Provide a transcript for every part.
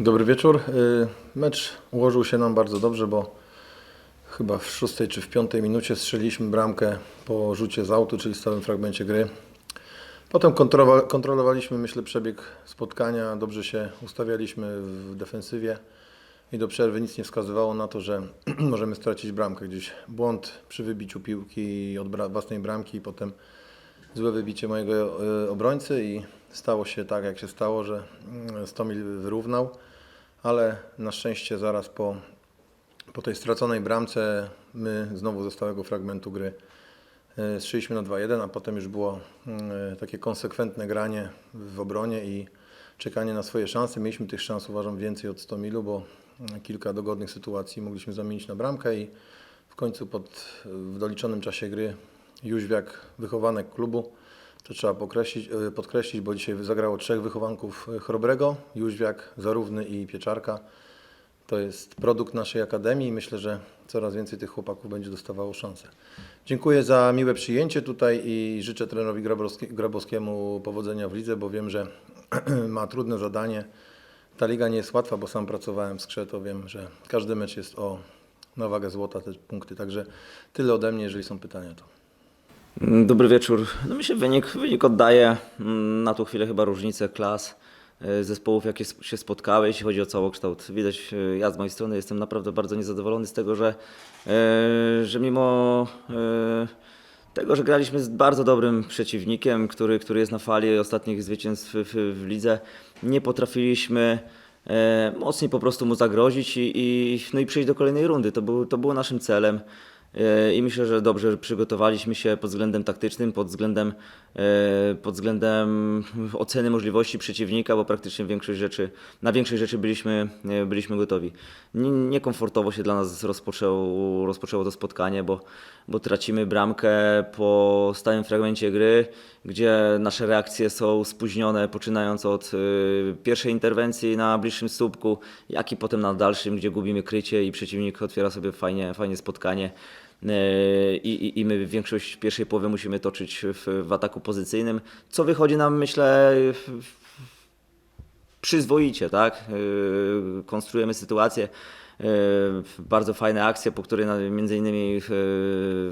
Dobry wieczór. Y, Mecz ułożył się nam bardzo dobrze, bo chyba w szóstej czy w piątej minucie strzeliliśmy bramkę po rzucie z autu, czyli stałym fragmencie gry. Potem kontrolowaliśmy, myślę, przebieg spotkania, dobrze się ustawialiśmy w defensywie i do przerwy nic nie wskazywało na to, że możemy stracić bramkę. Gdzieś błąd przy wybiciu piłki od własnej bramki i potem złe wybicie mojego e, obrońcy i stało się tak, jak się stało, że mm, Stomil wyrównał, ale na szczęście zaraz po, po tej straconej bramce my znowu ze stałego fragmentu gry e, strzeliśmy na 2-1, a potem już było e, takie konsekwentne granie w obronie i czekanie na swoje szanse. Mieliśmy tych szans uważam więcej od Stomilu, bo mm, kilka dogodnych sytuacji mogliśmy zamienić na bramkę i w końcu pod, w doliczonym czasie gry Jóźwiak, wychowanek klubu, to trzeba podkreślić, e, podkreślić, bo dzisiaj zagrało trzech wychowanków e, Chrobrego, Jóźwiak, Zarówny i Pieczarka. To jest produkt naszej akademii i myślę, że coraz więcej tych chłopaków będzie dostawało szansę. Dziękuję za miłe przyjęcie tutaj i życzę trenerowi Grabowski- Grabowskiemu powodzenia w lidze, bo wiem, że ma trudne zadanie. Ta liga nie jest łatwa, bo sam pracowałem w Skrze, to wiem, że każdy mecz jest o na wagę złota te punkty. Także tyle ode mnie, jeżeli są pytania to. Mm, Dobry wieczór. No myślę, wynik, wynik oddaje mm, na tą chwilę chyba różnicę klas e, zespołów, jakie się spotkały, jeśli chodzi o całokształt. Widać, e, ja z mojej strony jestem naprawdę bardzo niezadowolony z tego, że, e, że mimo tego, że graliśmy z bardzo dobrym przeciwnikiem, który, który jest na fali ostatnich zwycięstw w, w, lidze, nie potrafiliśmy mocniej po prostu mu zagrozić i, i, no i przejść do kolejnej rundy. To, był, to było naszym celem. E, I myślę, że dobrze przygotowaliśmy się pod względem taktycznym, pod względem, e, pod względem oceny możliwości przeciwnika, bo praktycznie większość rzeczy, na większość rzeczy byliśmy, e, byliśmy gotowi. Nie- Niekomfortowo się dla nas rozpoczęło, rozpoczęło to spotkanie, bo, bo tracimy bramkę po stałym fragmencie gry, gdzie nasze reakcje są spóźnione, poczynając od pierwszej interwencji na bliższym słupku, jak i potem na dalszym, gdzie gubimy krycie i przeciwnik otwiera sobie fajnie, fajnie spotkanie. E, I, i, I my większość pierwszej połowy musimy toczyć w, w ataku pozycyjnym, co wychodzi nam, myślę, przyzwoicie, tak? Yy, Konstruujemy sytuację. Yy, Bardzo fajne akcje, po której między innymi yy,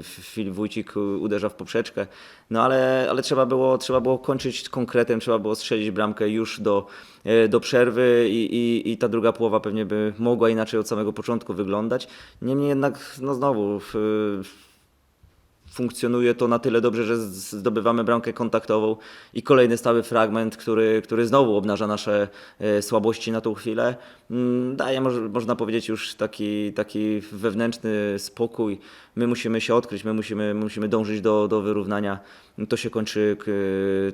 Filip Wójcik uderza w poprzeczkę. No ale, ale trzeba, było, trzeba było kończyć konkretem, trzeba było strzelić bramkę już do, yy, do przerwy i, i, i ta druga połowa pewnie by mogła inaczej od samego początku wyglądać. Niemniej jednak, no znowu, w- funkcjonuje to na tyle dobrze, że zdobywamy bramkę kontaktową i kolejny stały fragment, który, który znowu obnaża nasze e, słabości na tą chwilę. Mm, Daje, moż- można powiedzieć, już taki, taki wewnętrzny spokój. My musimy się odkryć, my musimy, musimy dążyć do, do wyrównania. To się kończy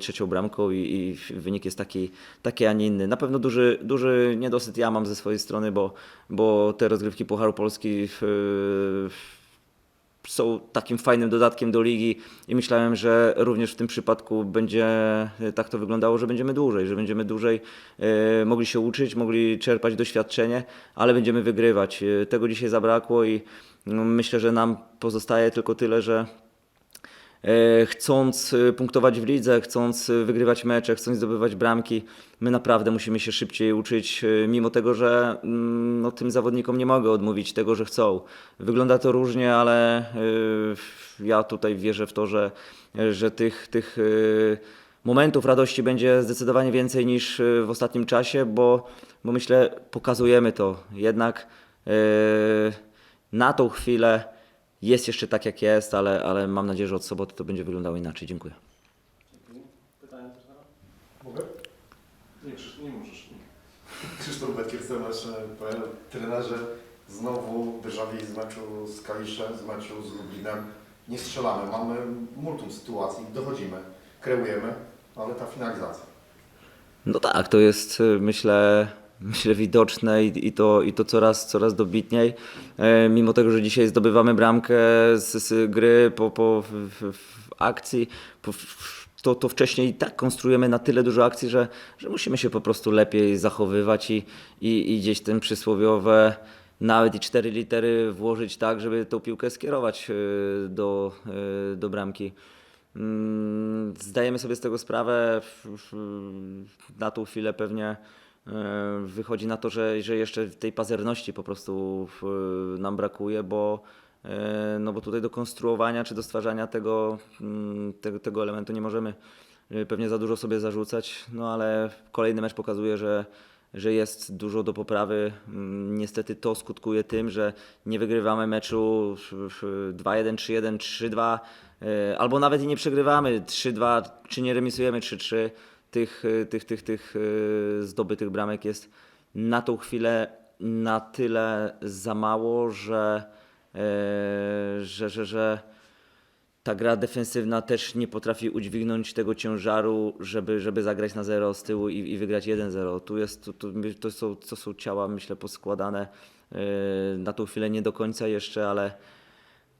trzecią bramką i, i wynik jest taki, taki, a nie inny. Na pewno duży, duży niedosyt ja mam ze swojej strony, bo, bo te rozgrywki Pucharu Polski w, w są takim fajnym dodatkiem do ligi i myślałem, że również w tym przypadku będzie e, tak to wyglądało, że będziemy dłużej, że będziemy dłużej e, mogli się uczyć, mogli czerpać doświadczenie, ale będziemy wygrywać. E, Tego dzisiaj zabrakło i no, myślę, że nam pozostaje tylko tyle, że chcąc e, punktować w lidze, chcąc e, wygrywać mecze, chcąc zdobywać bramki, my naprawdę musimy się szybciej uczyć, e, mimo tego, że mm, no, tym zawodnikom nie mogę odmówić tego, że chcą. Wygląda to różnie, ale e, ja tutaj wierzę w to, że, że tych, tych e, momentów radości będzie zdecydowanie więcej niż e, w ostatnim czasie, bo, bo myślę, pokazujemy to. Jednak e, na tą chwilę jest jeszcze tak, jak jest, ale, ale mam nadzieję, że od soboty to będzie wyglądało inaczej. Dziękuję. Pytanie też teraz? Mogę? Nie, Krzysz, nie możesz. Krzysztof Bekier, nasz trenerze. Znowu déjà z meczu z Kaliszem, z meczu z Lublinem. Nie strzelamy, mamy multum sytuacji, dochodzimy, kreujemy, ale ta finalizacja. No tak, to jest y, myślę, myślę widoczne i, i, to, i to coraz, coraz dobitniej. E, mimo tego, że dzisiaj zdobywamy bramkę z, z gry po, po w, w, akcji, po, w, to, to wcześniej i tak konstruujemy na tyle dużo akcji, że, że musimy się po prostu lepiej zachowywać i, i, i gdzieś ten przysłowiowe nawet i cztery litery włożyć tak, żeby tą piłkę skierować y, do, y, do bramki. Mm, Zdajemy sobie z tego sprawę. Na tą chwilę pewnie E, Wychodzi na to, że, że jeszcze tej pazerności po prostu nam brakuje, bo, e, no bo tutaj do konstruowania czy do stwarzania tego, mm, tego, tego elementu nie możemy e, pewnie za dużo sobie zarzucać, no ale kolejny mecz pokazuje, że, że jest dużo do poprawy. Mm, Niestety to skutkuje tym, że nie wygrywamy meczu w- w 2-1, 3-1, 3-2, e, albo nawet i nie przegrywamy 3-2, czy nie remisujemy 3-3. Tych, e, tych, tych, tych e, zdobytych bramek jest na tą chwilę na tyle za mało, że, e, że, że, że ta gra defensywna też nie potrafi udźwignąć tego ciężaru, żeby, żeby zagrać na zero z tyłu i, i wygrać 1-0. Tu jest, tu, to, są, to są ciała, myślę, poskładane na tą chwilę nie do końca jeszcze, ale,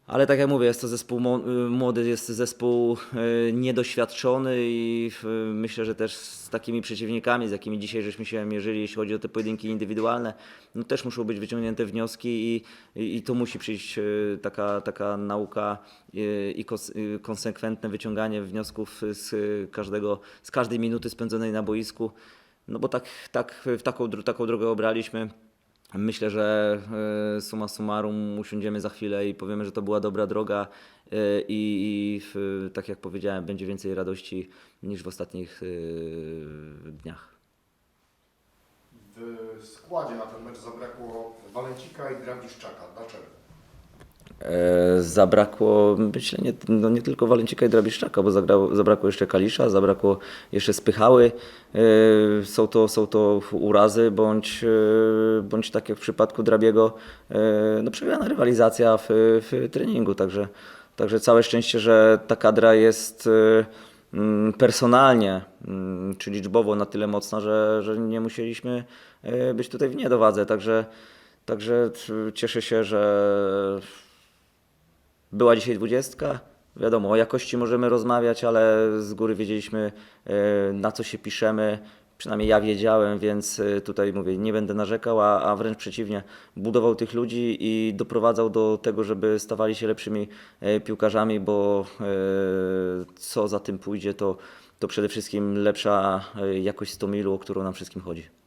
ale tak jak mówię, jest to zespół y, młody, jest zespół y, niedoświadczony i y, myślę, że też z takimi przeciwnikami, z jakimi dzisiaj żeśmy się mierzyli, jeśli chodzi o te pojedynki indywidualne, no też muszą być wyciągnięte wnioski i, i, i to musi przyjść taka, taka nauka i konsekwentne wyciąganie wniosków z każdego, z każdej minuty spędzonej na boisku. No bo tak, tak w taką, taką drogę obraliśmy. Myślę, że e, summa summarum usiądziemy za chwilę i powiemy, że to była dobra droga e, i, i tak jak powiedziałem, będzie więcej radości niż w ostatnich e, dniach. W składzie na ten mecz zabrakło Walencika i Dragiszczaka. Dlaczego? E, Zabrakło, myślę, nie, no nie tylko Walencika i Drabiszczaka, bo zagrało, zabrakło jeszcze Kalisza, zabrakło jeszcze Spychały. E, Są to, są to urazy, bądź, e, bądź tak jak w przypadku Drabiego, no przegrana rywalizacja w, w treningu. Także, także całe szczęście, że ta kadra jest mm, personalnie mm, czy liczbowo na tyle mocna, że, że nie musieliśmy być tutaj w niedowadze. Także, także cieszę się, że była dzisiaj dwudziestka. Wiadomo, o jakości możemy rozmawiać, ale z góry wiedzieliśmy, e, na co się piszemy. Przynajmniej ja wiedziałem, więc e, tutaj mówię, nie będę narzekał, a, a wręcz przeciwnie, budował tych ludzi i doprowadzał do tego, żeby stawali się lepszymi e, piłkarzami, bo co za tym pójdzie, to, to przede wszystkim lepsza jakość stomilu, o którą nam wszystkim chodzi.